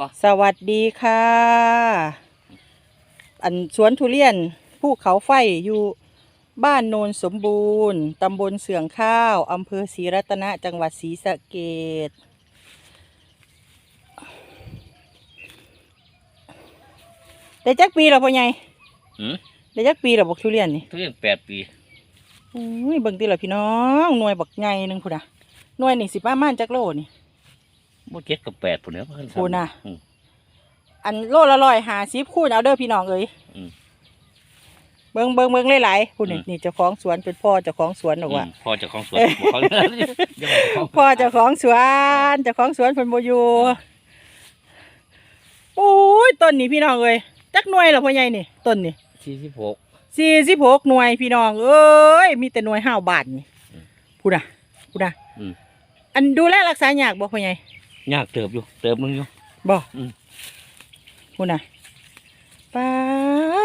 บ่สวัสดีค่ะ อันสวนทุเรียนภูเขาไฟอยู่บ้านโนนสมบูรณ์ ตำบลเสืองข้าว อำเภอศรีรัตนะจังหวัดศรีสะเกดได้จักปีแล้วพ่อใหญ่หืมได้จักปีแล้วบอกทุเรียนนี่ทุเรียนแปดปีอุ้ยเบิ่งติละพี่น้องหน่วยบักใหญ่หนึงพุ่นน่ะหน่วยนี่สิประมาณจักโลนี่ บ่เจ็ดกับแปดพุ่นเด้อเพิ่นพูดน่ะ อืม อันโลละร้อยหาสิบคูณเอาเด้อพี่น้องเอ้ยอืม เบิ่งเบิ่งเบิ่งหลายๆพูดนี่อืมนี่เจ้าของสวนเป็นพ่อเจ้าของสวนหรอกว่า อืมพ่อเจ้าของสวนบ่เขาอย่าว่าเจ้าของพ่อเจ้าของสวนเจ้าของสวนเพิ่นบ่อยู่โอ้ยต้นนี่พี่น้องเอ้ยจักหน่วยเหรอพ่อใหญ่นี่ต้นนี่สี่สิบหก สี่สิบหกหน่วยพี่น้องเอ้ยมีแต่หน่วยห้าบาทนี่อืมพูดน่ะพูดน่ะอืม อันดูแลรักษายากบ่พ่อใหญ่ ยากเติบอยู่ เติบนึงอยู่ บ่อืม พูดน่ะปา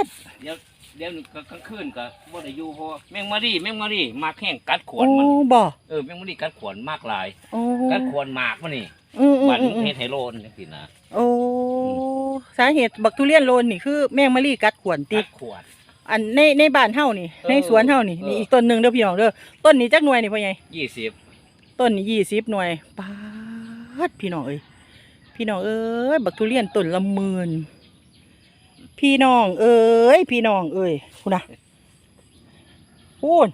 ดเดี๋ยวเดี๋ยวกลางคืนก็บ่ได้อยู่เพราะว่าแมงมารีแมงมารีมากแห้งกัดขวโอ้นมันบ่เออแมงมารีกัดขวนมากหลาย โอ้กัดขวนมากมันนี่อืมอืบ้ามนอืมอืมเฮ็ดไฮโลนจังซี่นะโอ้สาเหตุบักทุเรียนโลนนี่คือ แมงมะลีกัดขวนติกัดขวน อันในในบ้านเฮานี่ เออในสวนเฮานี่เออ นี่อีกต้นหนึ่งเด้อพี่น้องเด้อต้นนี้จักหน่วยนี่พ่อใหญ่ยี่สิบต้นนี้ยี่สิบหน่วยปาด พี่น้องเอ้ยพี่น้องเอ้ยบักทุเรียนต้นละหมื่นพี่น้องเอ้ยพี่น้องเอ้ยคุณนะพูน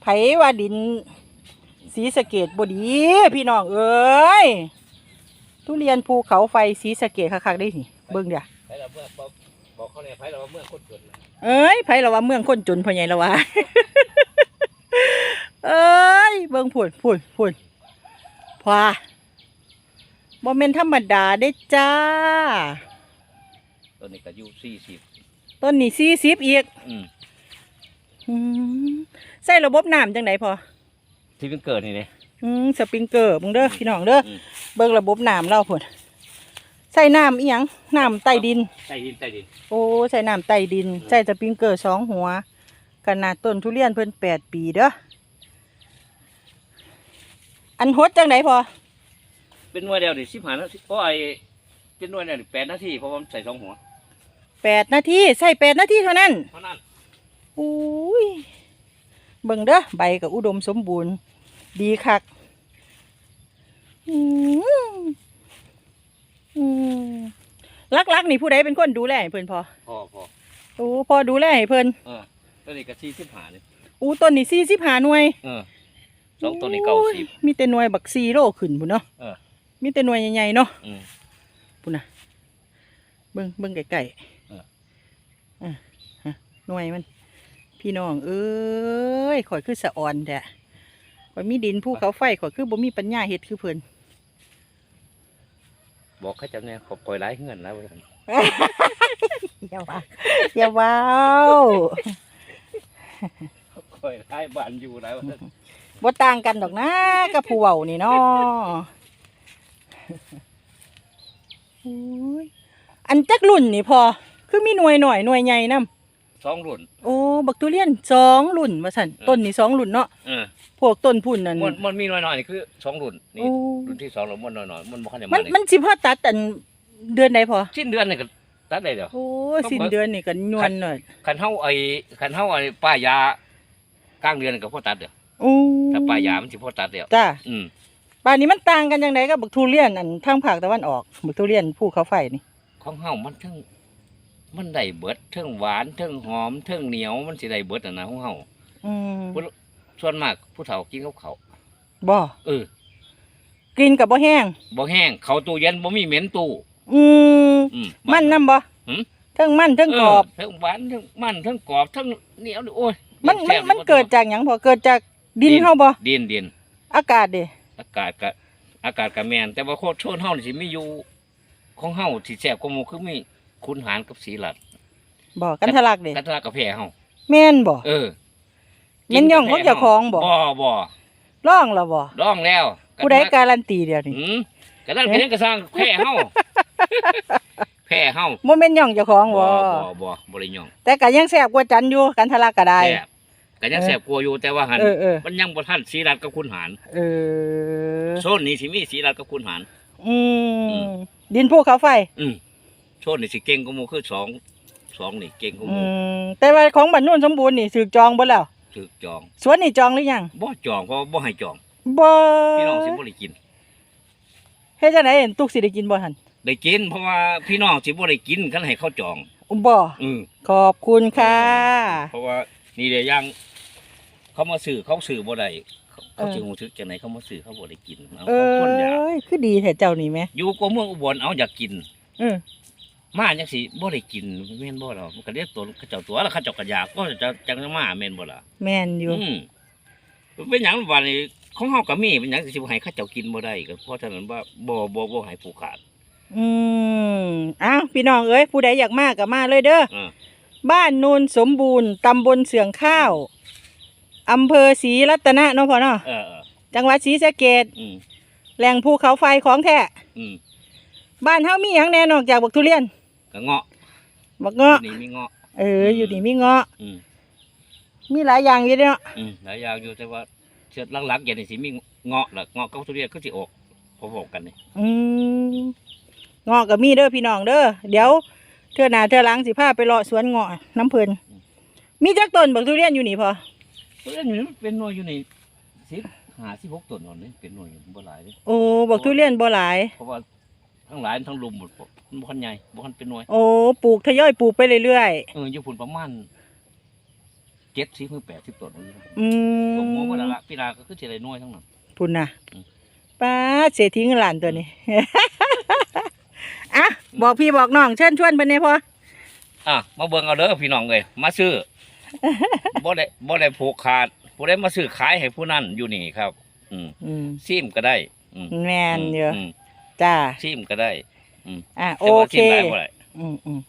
ไผว่าดินสีสะเกดบดี พี่น้องเอ้ยทุเรียนภูเขาไฟสีสะเกดคักๆได้สิเบิ่งเดี๋ยวไผละเมื่อบอกบอกเขาเนี่ยไผละว่าเมื่อคนจนน่ะเอ้ยไผละว่าเมืองคนจนพ่อใหญ่ละว่าเอ้ยเบิ่งพูนพูนพูนพ ว่าบ่แม่นธรรมดาได้จ้าตัวนี้ก็อยู่สี่สิบต้นนี้สี่สิบอีกอืมอืมใส่ระบบน้ำจังไดพอที่เพิ่งเกิดนี่เลยอืมสปริงเกอร์มึงเด้อพี่น้องเด้ออม เบิ่งระบบน้ำเราพุ่นใส่น้ำอีหยังน้ำใต้ดิน ใต้ดินใต้ดิน โอ้ใส่น้ำใต้ดิน ใส่สปริงเกอร์สองหัวขนาดต้นทุเรียนเพิ่นแปดปีเด้อ อันฮดจังไดพอ เป็นหน่วยเดียวดิสิบห้านาทีเพราะไอ้เป็นหน่วยเดียวดิแปดนาทีเพราะว่ามันใส่สองหัวแปดนาทีใส่แปดนาทีเท่านั้นเท่านั้นอุ้ยเบิ่งเด้อใบกับอุดมสมบูรณ์ ดีคักอืมอืมลักๆนี่ผู้ใดเป็นคนดูแลให้เพิ่นพอพอพอโอ้พอดูแลให้เพิ่นเออตัวนี้ก็สี่สิบห้าเลยอู้ต้นนี่สี่สิบห้าหน่วย เออ สองตัวนี้เก้าสิบโอ้ยมีแต่หน่วยบักซีโลขึ้นพุ่นเนาะเออ มีแต่หน่วยใหญ่ๆเนาะอืม พุ่นน่ะ เบิ่งเบิ่งไก่เออ ๆอะฮะหน่วยมัน พี่น้อง เอ้ยข่อยคือสะออนแท้ข่อยมีดินภูเขาไฟข่อยคือบ่มีปัญญาเฮ็ดคือเพิ่น บอกให้จำเนี่ยขอบคอยร้ายเงินแล้วเว้ยอย่าว่าอย่าว้าว คอยร้ายบ้านอยู่แล้ว บ่ต่างกันดอกนะกับผู้เว้านี่เนาะอุ้ยอันจักรุ่นนี่พอ คือมีหน่วยหน่อยหน่วยใหญ่นํสองรุ่น โอ้บักทุเรียนสองรุ่นว่าสั่นเออต้นนี่สองรุ่นเนาะเออพวกต้นพุ่นนั่นมันมันมีน้อยๆนี่คือสองรุ่นนี่โอ้รุ่นที่สองแล้วมันน้อยๆมันบ่คันได้มัมานเลยมันสิพอตัดอันเดือนใดพอสิ้นเดือนนี่ก็ตัดได้เดี๋ยวโอ้ต้องสิ้นเบิกเดือนนี่ก็นวลหน่อยคันเฮาไอ้คันเฮาไอ้ป้ายากลางเดือนก็พอตัดเดี๋ยว โอ้ถ้าป้ายามันสิพอตัดเดี๋ยวจ้าอืมป่านนี้มันต่างกันจังไดกับบักทุเรียนอันทางภาคตะวันออกบักทุเรียนภูเขาไฟนี่ของเฮามันทั้งมันได้เบิดทั้งหวานทั้งหอมทั้งเหนียวมันสิได้เบิดน่ะนะของเฮาอืมพุส่วนมากผู้เฒ่ากินกับเขาวบ่เออกินกับบ่แห้ง บ่แห้งเขาวตู้เย็นบ่มีเหม็นตู้อืมอืม มันนำบ่หืม เทั้งมันเทั้งกรอบ เทั้งหวานทั้งมันทั้งกรอบทั้งเหนียวโอ้ยมันมันแซ่บมันเกิดจากหยังพอเกิดจาก ดินเฮาบ่ดินดินอากาศเด้อากาศกะอากาศกะแมนแต่ว่าโคตรโชนเฮานี่สิมีอยู่ของเฮาที่แซ่บกว่าหมู่คือมีขุนหารกับศรีลัดบ่กันทะลักเด้กันทะกาแฟเฮาแม่นบ่เออแม่นย่องของเจ้าของบ่บ่บ่ร้องแล้วบ่ร้องแล้วผู้ใดการันตีเดียวนี้หืมกระนั้นก็ยังกระสร้างแพ้เฮาแพ้เฮาบ่แม่นย่องเจ้าของบ่บ่บ่บ่บ่ได้ย่องแต่ก็ยังแซ่บกว่าจันอยู่กันทะลักก็ได้แซ่บ ก็ยังแซ่บกว่าอยู่แต่ว่าหันเออเออ มันยังบ่ทันศรีลัดกับขุนหารเออ โซนนี้สิมีศรีลัดกับขุนหาร อืมมดินภูเขาไฟ อืมโชนนี่สิเก่งกว่าหมู่คือสองสองนี่เก่งกว่าหอืมู่ม แต่ว่าของบ้านโนุ่นสมบูรณ์นี่สึกจองเบ่แล้วถูกจองสวนนี่จองหรือยังบ่จองเพราะว่าบ่ให้จองบ่พี่น้องสิบ่ได้กิน เฮ็ดจังได๋ตุกสิได้กินบ่หั่นได้กินเพราะว่าพี่น้องสิบ่ได้กินคันให้เขาจองอุ้มบ่ อืมขอบคุณค่ะ เพราะว่า นี่เดี๋ยวยังเขามาซื้อเขาซื้อบ่ได้เขาเขาเออสิฮู้สึกจังไดเขามาซื้อเขาบ่ได้กินเอาเอเขาคนอยาก้ยคือดีแท้เจ้านี่แหมอยู่กับเมืองอุบลเอาอยากกิน เออมาจังสิบ่ได้กินแม่นบ่ล่ะมันก็เรียกตัวเขาเจ้าตัวแล้วเขาเจ้าก็อยากก็จะจังมาแม่นบ่ล่ะแม่นอยู่ อืมเป็นหยังวันนี้ของเฮาก็มีเป็นหยังสิบ่ให้เขาเจ้ากินบ่ได้ก็เพราะฉะนั้นว่าบ่บ่บ่ให้ผูกขาดอืมอ้าวพี่น้องเอ้ยผู้ใดอยากมาก็มาเลยเด้ออ่า บ้านโนนสมบูรณ์ตำบลเสืองข้าวอำเภอศรีรัตนะเนาะพ่อเนาะเออเออจังหวัดศรีสะเกดอืมแหล่งภูเขาไฟของแท้อืมบ้านเฮามีหยังแน่นอกจากบักทุเรียนก็เงาะบักเงาะนี่มีเงาะ เอออยู่นี่มีเงาะ อืมมีหลายอย่างอยู่เด้อเนาะอืมหลายอย่างอยู่แต่ว่าเชือดหลักๆอย่างนี้สิมีเงาะล่ะเงาะกับทุเรียนก็สิออกพอๆกันนี่อืมเงาะก็มีเด้อพี่น้องเด้อเดี๋ยว เทื่อหน้าเทื่อหลังสิพาไปเลาะสวนเงาะน้ำเพิ่นมีจักต้นบักทุเรียนอยู่นี่พอทุเรียนนี่มันเป็นหน่วยอยู่ในสิบห้าสิบหกต้นนั่นนี่เป็นหน่วยอยู่บ่หลายเด้โอ้บักทุเรียนบ่หลาย เพราะว่าทั้งหลายทั้งลุมหมดมันบ่คันใหญ่บ่คันเป็นหน่วยโอ้ปลูกทยอยปลูกไปเรื่อยเอออยู่พุ่นประมาณเจ็ดสิบถึงแปดสิบต้นอยู่ๆอืผมมมองว่าละพี่นาก็คือสิได้หน่วยทั้งนั้น พุ่นน่ะอืม ป้าดเศรษฐีเงินล้านตัวนี้ อะบอกพี่บอกน้องเชิญชวนเพิ่นได้พออะมาเบิ่งเอาเด้อพี่น้องเอ้ยมาซื้อบ่ได้บ่ได้ผูกขาดผู้ใดมาซื้อขายให้ผู้นั้นอยู่นี่ครับ อืมอืมซิมก็ได้ อืมแม่นเยอะอืมจ้าซิมก็ได้อะโอแต่ว่าเคซิมหลายบ่ได้อืมอืม